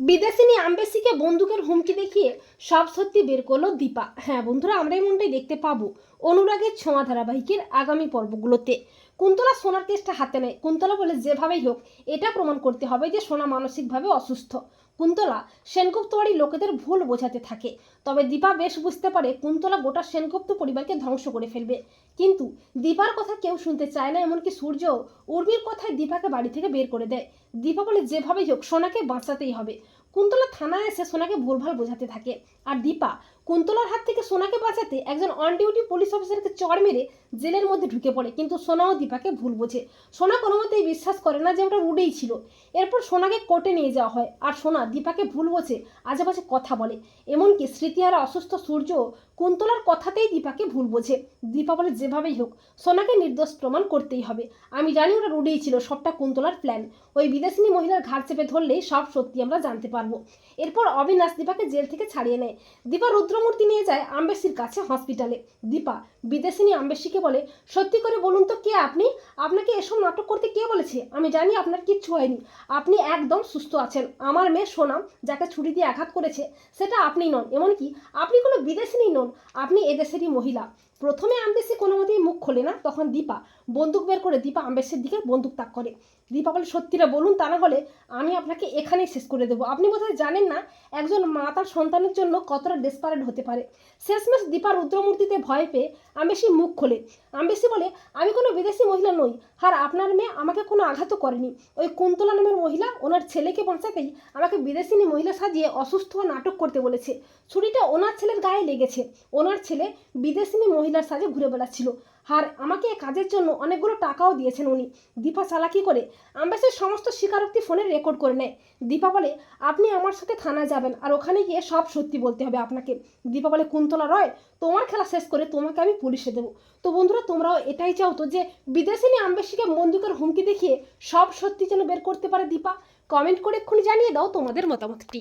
বিদেশিনী আম্বেসিকে বন্দুকের হুমকি দেখিয়ে সব সত্যি বের করল দীপা। হ্যাঁ বন্ধুরা, আমরা এমনটাই দেখতে পাবো অনুরাগের ছোঁয়া ধারাবাহিকের আগামী পর্বগুলোতে। কুন্তলা সোনার কেসটা হাতে নেয়। কুন্তলা বলে, যেভাবেই হোক, এটা প্রমাণ করতে হবে যে সোনা মানসিকভাবে অসুস্থ। কুন্তলা সেনগুপ্ত বাড়ির লোকেদের ভুল বোঝাতে থাকে। তবে দীপা বেশ বুঝতে পারে কুন্তলা গোটা সেনগুপ্ত পরিবারকে ধ্বংস করে ফেলবে। কিন্তু দীপার কথা কেউ শুনতে চায় না, এমনকি সূর্য উর্মির কথায় দীপাকে বাড়ি থেকে বের করে দেয়। দীপা বলে, যেভাবেই হোক, সোনাকে বাঁচাতেই হবে। কুন্তলা থানায় এসে সোনাকে ভুলভাল বোঝাতে থাকে। আর দীপা কুন্তলার হাত থেকে সোনাকে বাঁচাতে একজন অন ডিউটি পুলিশ অফিসারকে চড় মেরে জেলের মধ্যে ঢুকে পড়ে, কিন্তু সোনা ও দীপাকে ভুল বোঝে। সোনা কোনো মতেই বিশ্বাস করে না যে ওটা রুডেই ছিল। এরপর সোনাকে কোর্টে নিয়ে যাওয়া হয় আর সোনা দীপাকে ভুল বোঝে, আজেবাজে কথা বলে। এমনকি স্মৃতিহারা অসুস্থ সূর্য কুন্তলার কথাতেই দীপাকে ভুল বোঝে। দীপা বলে, যেভাবেই হোক, সোনাকে নির্দোষ প্রমাণ করতেই হবে। আমি জানি ওটা রুডেই ছিল, সবটা কুন্তলার প্ল্যান ওই বিদেশিনী মহিলার ঘাট চেপে ধরলেই সব সত্যি আমরা জানতে পারব। এরপর অবিনাশ দীপাকে জেল থেকে ছাড়িয়ে নেয়। দীপা রুদ্রমূর্তি নিয়ে যায় আম্বেসির কাছে হসপিটালে দীপা বিদেশিনী আম্বেসিকে বলে, সত্যি করে বলুন তো কে আপনি? আপনাকে এসব নাটক করতে কে বলেছে? আমি জানি আপনার কিচ্ছু হয়নি। আপনি একদম সুস্থ আছেন। আমার মেয়ে সোনাম, যাকে ছুরি দিয়ে আঘাত করেছে, সেটা আপনি নন। এমনকি আপনি কোনো বিদেশিনী নন। আপনি এদেশেরই মহিলা। প্রথমে আম্বেসি কোনো মতেই মুখ খোলে না, তখন দীপা, বন্দুক বের করে দীপা আম্বেসির দিকে বন্দুক তাক করে। দীপা বলে, সত্যিটা বলুন, তা না হলে আমি আপনাকে এখানেই শেষ করে দেবো। আপনি বোধহয় জানেন না, একজন মা তার সন্তানের জন্য কতটা ডেসপারেট হতে পারে। শেষমেশ দীপা রুদ্রমূর্তিতে ভয় পেয়ে আম্বেসি মুখ খোলে। আম্বেসি বলে, আমি কোনো বিদেশি মহিলা নই। আর আপনার মেয়ে আমাকে কোনো আঘাতও করেনি। ওই কুন্তলা নামের মহিলা, ওনার ছেলেকে বাঁচাতেই আমাকে বিদেশিনী মহিলা সাজিয়ে অসুস্থ নাটক করতে বলেছে। ছুরিটা ওনার ছেলের গায়ে লেগেছে। ওনার ছেলে বিদেশিনী মহিলার সাজে ঘুরে বেড়াচ্ছিল। আর আমাকে কাজের জন্য অনেকগুলো টাকাও দিয়েছেন উনি। দীপা চালাকি করে? আম্বাসের সমস্ত স্বীকারোক্তি ফোনে রেকর্ড করে নেয়। দীপা বলে, আপনি আমার সাথে থানায় যাবেন আর ওখানে গিয়ে সব সত্যি বলতে হবে আপনাকে। দীপা বলে, কুন্তলা রয়, তোমার খেলা শেষ করে তোমাকে আমি পুলিশে দেবো। তো বন্ধুরা, তোমরাও এটাই চাও তো যে বিদেশিনী আম্বেসিকে বন্দুকের হুমকি দেখিয়ে সব সত্যি যেন বের করতে পারে দীপা? কমেন্ট করে এক্ষুনি জানিয়ে দাও তোমাদের মতামতটি।